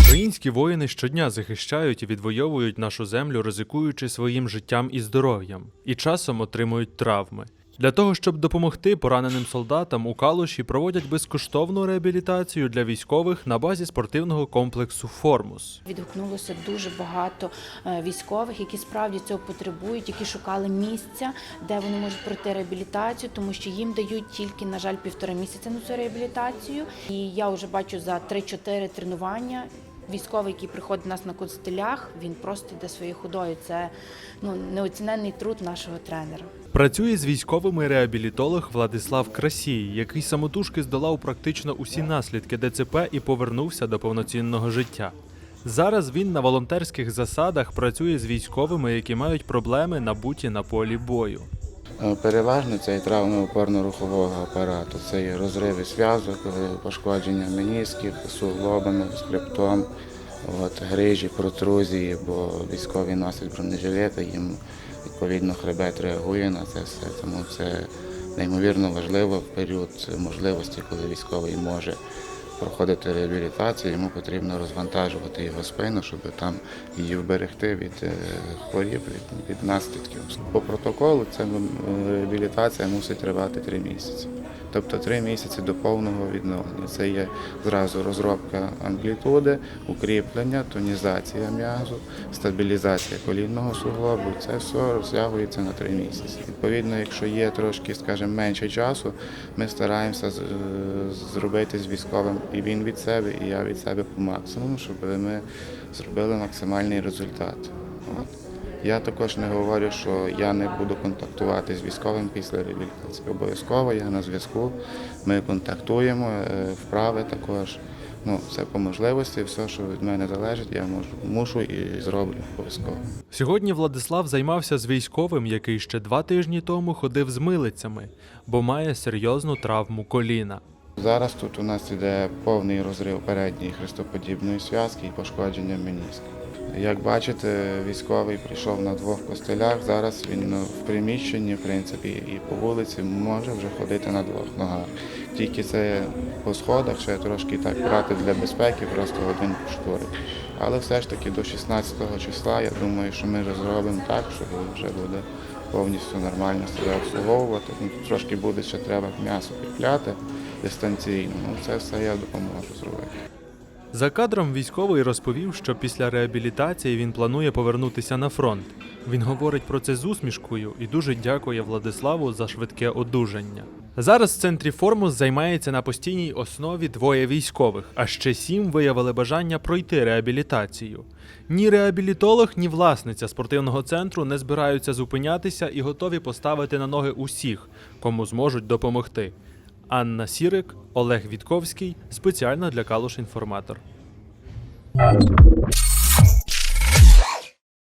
Українські воїни щодня захищають і відвоюють нашу землю, ризикуючи своїм життям і здоров'ям, і часом отримують травми. Для того, щоб допомогти пораненим солдатам у Калуші проводять безкоштовну реабілітацію для військових на базі спортивного комплексу Формус. Відгукнулося дуже багато е, військових, які справді цього потребують, які шукали місця, де вони можуть пройти реабілітацію, тому що їм дають тільки, на жаль, півтора місяця на цю реабілітацію. І я вже бачу за 3-4 тренування. Військовий, який приходить до нас на констилях, він просто йде своєю ходою. Це ну неоціненний труд нашого тренера. Працює з військовими реабілітолог Владислав Красій, який самотужки здолав практично усі наслідки ДЦП і повернувся до повноцінного життя. Зараз він на волонтерських засадах працює з військовими, які мають проблеми набуті на полі бою. Е, Переважно це і травми опорно-рухового апарату. Це і розриви зв'язок, е, пошкодження менісків, суглобами, скриптом, от, грижі, протрузії, бо військові носять бронежилети, їм відповідно хребет реагує на це все. Тому це неймовірно важливо в період можливості, коли військовий може проходити реабілітацію, йому потрібно розвантажувати його спину, щоб там її вберегти від е, хворіб, від, від наслідків. По протоколу ця реабілітація мусить тривати три місяці. Тобто три місяці до повного відновлення. Це є зразу розробка амплітуди, укріплення, тонізація м'язу, стабілізація колінного суглобу. Це все розтягується на три місяці. Відповідно, якщо є трошки, скажімо, менше часу, ми стараємося зробити з військовим і він від себе, і я від себе по максимуму, щоб ми зробили максимальний результат. От. Я також не говорю, що я не буду контактувати з військовим після реабілітації. Обов'язково я на зв'язку. Ми контактуємо, е, вправи також. Ну, це по можливості, все, що від мене залежить, я можу, мушу і зроблю обов'язково. Сьогодні Владислав займався з військовим, який ще два тижні тому ходив з милицями, бо має серйозну травму коліна. Зараз тут у нас іде повний розрив передньої хрестоподібної зв'язки і пошкодження меніска. Як бачите, військовий прийшов на двох костелях. Зараз він ну, в приміщенні, в принципі, і по вулиці може вже ходити на двох ногах. Тільки це по сходах ще трошки так брати для безпеки, просто один поштурить. Але все ж таки до 16 числа я думаю, що ми розробимо так, що вже буде повністю нормально себе обслуговувати. Ну, Трошки буде ще треба м'ясо підпляти дистанційно. Ну, це все я допоможу зробити. За кадром військовий розповів, що після реабілітації він планує повернутися на фронт. Він говорить про це з усмішкою і дуже дякує Владиславу за швидке одужання. Зараз в центрі Формус займається на постійній основі двоє військових, а ще сім виявили бажання пройти реабілітацію. Ні реабілітолог, ні власниця спортивного центру не збираються зупинятися і готові поставити на ноги усіх, кому зможуть допомогти. Анна Сірик, Олег Вітковський спеціально для Калуш Інформатор.